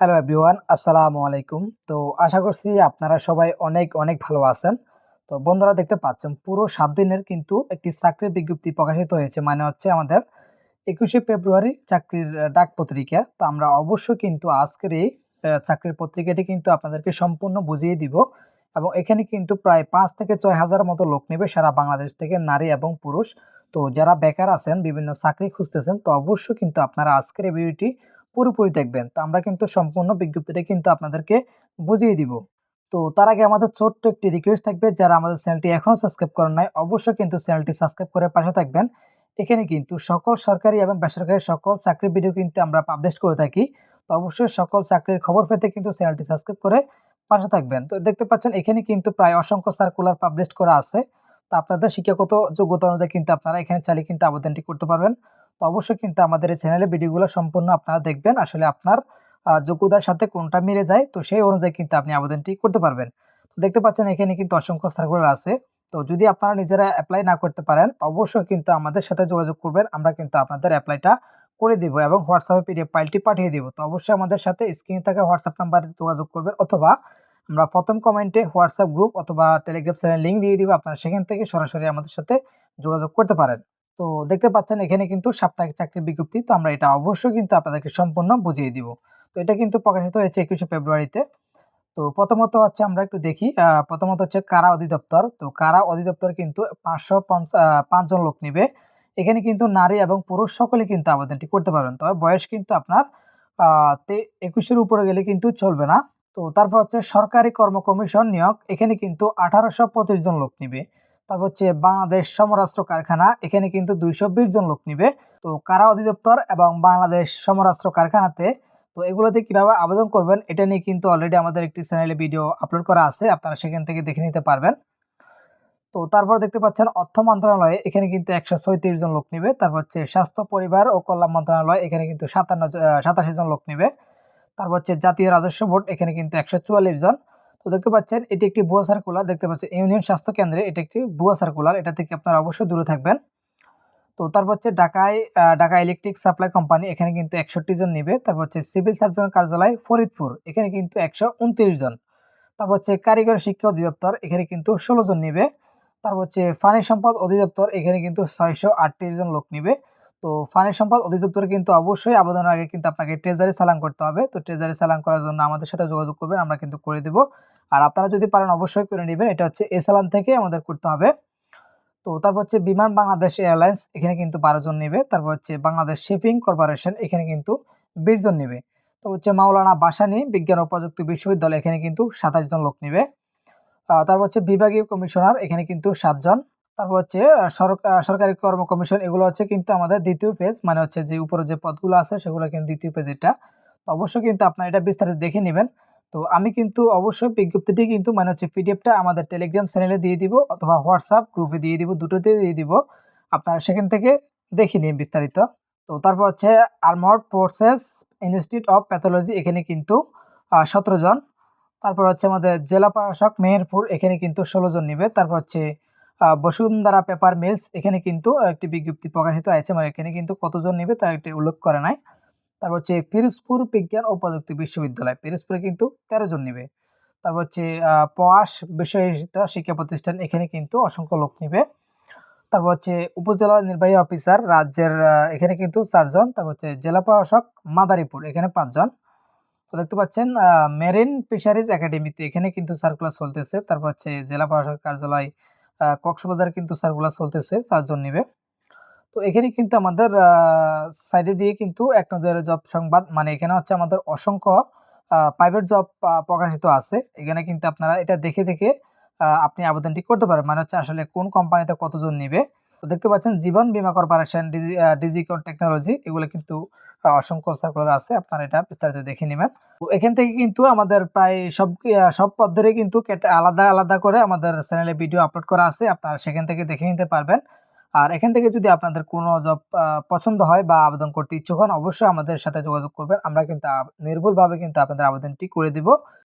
Hello everyone আসসালামু আলাইকুম। তো আশা করছি আপনারা সবাই অনেক অনেক ভালো আছেন। তো বন্ধুরা দেখতে পাচ্ছেন, পুরো সাত দিনের কিন্তু একটি চাকরির বিজ্ঞপ্তি প্রকাশিত হয়েছে। মানে হচ্ছে আমাদের একুশে ফেব্রুয়ারি চাকরির ডাক পত্রিকা। তো আমরা অবশ্যই কিন্তু আজকের এই চাকরির পত্রিকাটি কিন্তু আপনাদেরকে সম্পূর্ণ বুঝিয়ে দিব। এবং এখানে কিন্তু প্রায় পাঁচ থেকে ছয় হাজার মতো লোক নেবে সারা বাংলাদেশ থেকে, নারী এবং পুরুষ। তো যারা বেকার আছেন, বিভিন্ন চাকরি খুঁজতেছেন, তো অবশ্যই কিন্তু আপনারা আজকের এই ভিডিওটি পুরোপুরি দেখবেন। তো আমরা কিন্তু সম্পূর্ণ বিজ্ঞপ্তিটা কিন্তু আপনাদেরকে বুঝিয়ে দিব। তো তার আগে আমাদের ছোট্ট একটি রিকোয়েস্ট থাকবে, যারা আমাদের চ্যানেলটি এখনও সাবস্ক্রাইব করেন নাই, অবশ্যই কিন্তু চ্যানেলটি সাবস্ক্রাইব করে পাশে থাকবেন। এখানে কিন্তু সকল সরকারি এবং বেসরকারি সকল চাকরির ভিডিও কিন্তু আমরা পাবলিশ করে থাকি। তো অবশ্যই সকল চাকরির খবর পেতে কিন্তু চ্যানেলটি সাবস্ক্রাইব করে পাশে থাকবেন। তো দেখতে পাচ্ছেন, এখানে কিন্তু প্রায় অসংখ্য সার্কুলার পাবলিশ করা আছে। তো আপনাদের শিক্ষাগত যোগ্যতা অনুযায়ী কিন্তু আপনারা এখানে চালিয়ে কিন্তু আবেদনটি করতে পারবেন। তো অবশ্যই কিন্তু আমাদের এই চ্যানেলে ভিডিওগুলো সম্পূর্ণ আপনারা দেখবেন। আসলে আপনার যোগ্যতার সাথে কোনটা মিলে যায়, তো সেই অনুযায়ী কিন্তু আপনি আবেদনটি করতে পারবেন। তো দেখতে পাচ্ছেন এখানে কিন্তু অসংখ্য সার্কুলার আছে। তো যদি আপনারা নিজেরা অ্যাপ্লাই না করতে পারেন, অবশ্যই কিন্তু আমাদের সাথে যোগাযোগ করবেন। আমরা কিন্তু আপনাদের অ্যাপ্লাইটা করে দিব এবং হোয়াটসঅ্যাপে পিডিএফ ফাইলটি পাঠিয়ে দিব। তো অবশ্যই আমাদের সাথে স্ক্রিনে থাকা হোয়াটসঅ্যাপ নাম্বারে যোগাযোগ করবেন অথবা আমরা প্রথম কমেন্টে হোয়াটসঅ্যাপ গ্রুপ অথবা টেলিগ্রাম চ্যানেল লিঙ্ক দিয়ে দিব, আপনারা সেখান থেকে সরাসরি আমাদের সাথে যোগাযোগ করতে পারেন। তো দেখতে পাচ্ছেন এখানে কিন্তু সাপ্তাহিক চাকরির বিজ্ঞপ্তি, তো আমরা এটা অবশ্যই কিন্তু আপনাদেরকে সম্পূর্ণ বুঝিয়ে দিব। তো এটা কিন্তু প্রকাশিত হয়েছে একুশে ফেব্রুয়ারিতে। তো প্রথমত হচ্ছে আমরা একটু দেখি প্রথমত হচ্ছে কারা অধিদপ্তর? তো কারা অধিদপ্তর কিন্তু পাঁচশো পাঁচজন লোক নিবে। এখানে কিন্তু নারী এবং পুরুষ সকলে কিন্তু আবেদনটি করতে পারবেন তবে বয়স কিন্তু আপনার একুশের উপরে গেলে কিন্তু চলবে না। তো তারপর হচ্ছে সরকারি কর্ম কমিশন নিয়োগ, এখানে কিন্তু আঠারোশো পঁচিশ জন লোক নিবে। তারপর হচ্ছে বাংলাদেশ সমরাস্ত্র কারখানা, এখানে কিন্তু দুইশো বিশ জন লোক নিবে। তো কারা অধিদপ্তর এবং বাংলাদেশ সমরাস্ত্র কারখানাতে, তো এগুলোতে কীভাবে আবেদন করবেন, এটা নিয়ে কিন্তু অলরেডি আমাদের একটি চ্যানেলে ভিডিও আপলোড করা আছে, আপনারা সেখান থেকে দেখে নিতে পারবেন। তো তারপর দেখতে পাচ্ছেন, অর্থ মন্ত্রণালয়ে এখানে কিন্তু একশো ছয়ত্রিশ জন লোক নিবে। তারপর হচ্ছে স্বাস্থ্য, পরিবার ও কল্যাণ মন্ত্রণালয় এখানে কিন্তু সাতান্ন সাতাশি জন লোক নিবে। তারপর হচ্ছে জাতীয় রাজস্ব বোর্ড, এখানে কিন্তু একশো চুয়াল্লিশ জন। তো দেখতে পাচ্ছেন, এটি একটি ভুয়া সার্কুলার দেখতে পাচ্ছেন ইউনিয়ন স্বাস্থ্য কেন্দ্রে এটি একটি ভুয়া সার্কুলার এটা থেকে আপনারা অবশ্যই দূরে থাকবেন। তো তারপর হচ্ছে ঢাকায় ঢাকা ইলেকট্রিক সাপ্লাই কোম্পানি এখানে কিন্তু একষট্টি জন নিবে। তারপর হচ্ছে সিভিল সার্জন কার্যালয় ফরিদপুর, এখানে কিন্তু একশো উনত্রিশ জন। তারপর হচ্ছে কারিগরি শিক্ষা অধিদপ্তর, এখানে কিন্তু ষোলো জন নিবে। তারপর হচ্ছে পানি সম্পদ অধিদপ্তর, এখানে কিন্তু ছয়শো আটত্রিশ জন লোক নিবে। তো পানি সম্পদ অধিদপ্তরে কিন্তু অবশ্যই আবেদনের আগে কিন্তু আপনাকে ট্রেজারি চালান করতে হবে। তো ট্রেজারি চালান করার জন্য আমাদের সাথে যোগাযোগ করবেন, আমরা কিন্তু করে দেব। আর আপনারা যদি পারেন অবশ্যই করে নেবেন, এটা হচ্ছে এ চালান থেকে আমাদের করতে হবে। তো তারপর হচ্ছে বিমান বাংলাদেশ এয়ারলাইন্স, এখানে কিন্তু বারো জন নেবে। তারপর হচ্ছে বাংলাদেশ শিপিং কর্পোরেশন, এখানে কিন্তু বিশ জন নেবে। তারপর হচ্ছে মাওলানা বাসানি, বিজ্ঞান ও প্রযুক্তি বিশ্ববিদ্যালয়, এখানে কিন্তু সাতাশ জন লোক নেবে। তারপর হচ্ছে বিভাগীয় কমিশনার, এখানে কিন্তু সাতজন। তারপর হচ্ছে সরকারি কর্ম কমিশন, এগুলো হচ্ছে কিন্তু আমাদের দ্বিতীয় পেজ মানে হচ্ছে যে উপরে যে পদগুলো আছে, সেগুলো কিন্তু দ্বিতীয় পেজ এটা। তো অবশ্যই কিন্তু আপনার এটা বিস্তারিত দেখে নেবেন। তো আমি কিন্তু অবশ্যই বিজ্ঞপ্তিটি কিন্তু মানে হচ্ছে পিডিএফটা আমাদের টেলিগ্রাম চ্যানেলে দিয়ে দিব, অথবা হোয়াটসঅ্যাপ গ্রুপে দিয়ে দিব দুটোতে দিয়ে দিব। আপনারা সেখান থেকে দেখে নিন বিস্তারিত। তো তারপর হচ্ছে armed forces institute of pathology এখানে কিন্তু সতেরো জন। তারপর হচ্ছে আমাদের জেলা প্রশাসক মেহেরপুর, এখানে কিন্তু ষোলো জন নিবে। তারপর হচ্ছে বসুন্ধরা পেপার মিলস এখানে কিন্তু একটি বিজ্ঞপ্তি প্রকাশিত হয়েছে মানে এখানে কিন্তু কতজন নিবে তার একটি উল্লেখ করে নাই। তারপর হচ্ছে পিরোজপুর বিজ্ঞান ও প্রযুক্তি বিশ্ববিদ্যালয়, পিরোজপুরে কিন্তু তেরো জন নিবে। তারপর হচ্ছে পয়াস বিশ্ববিদ্যালয় শিক্ষা প্রতিষ্ঠান, এখানে কিন্তু অসংখ্য লোক নিবে। তারপর হচ্ছে উপজেলা নির্বাহী অফিসার, রাজ্যের এখানে কিন্তু চারজন। তারপর হচ্ছে জেলা প্রশাসক, মাদারীপুর, এখানে পাঁচজন। তো দেখতে পাচ্ছেন মেরিন ফিশারিজ একাডেমিতে এখানে কিন্তু সার্কুলার চলতেছে। তারপর হচ্ছে জেলা প্রশাসক কার্যালয় কক্সবাজার কিন্তু সার্কুলার চলতেছে, চারজন নিবে। তো এখানে কিন্তু আমাদের সাইডে দিয়ে কিন্তু এক নজরের জব সংবাদ মানে এখানে হচ্ছে আমাদের অসংখ্য প্রাইভেট জব প্রকাশিত আছে। এখানে কিন্তু আপনারা এটা দেখে দেখে আপনি আবেদনটি করতে পারেন। মানে হচ্ছে আসলে কোন কোম্পানিতে কতজন নিবে। তো দেখতে পাচ্ছেন, জীবন বীমা কর্পোরেশন, ডিজি ডিজিকন টেকনোলজি, এগুলো কিন্তু অসংখ্য সার্কুলার আছে। আপনারা এটা বিস্তারিত দেখে নেবেন। তো এখান থেকে কিন্তু আমাদের প্রায় সব সব পদ্ধতি কিন্তু আলাদা আলাদা করে আমাদের চ্যানেলে ভিডিও আপলোড করা আছে। আপনারা সেখান থেকে দেখে নিতে পারবেন। আর এখান থেকে যদি আপনাদের কোনো জব পছন্দ হয় বা আবেদন করতে ইচ্ছুক হন, অবশ্যই আমাদের সাথে যোগাযোগ করবেন। আমরা কিন্তু নির্ভুলভাবে কিন্তু আপনাদের আবেদনটি করে দিব।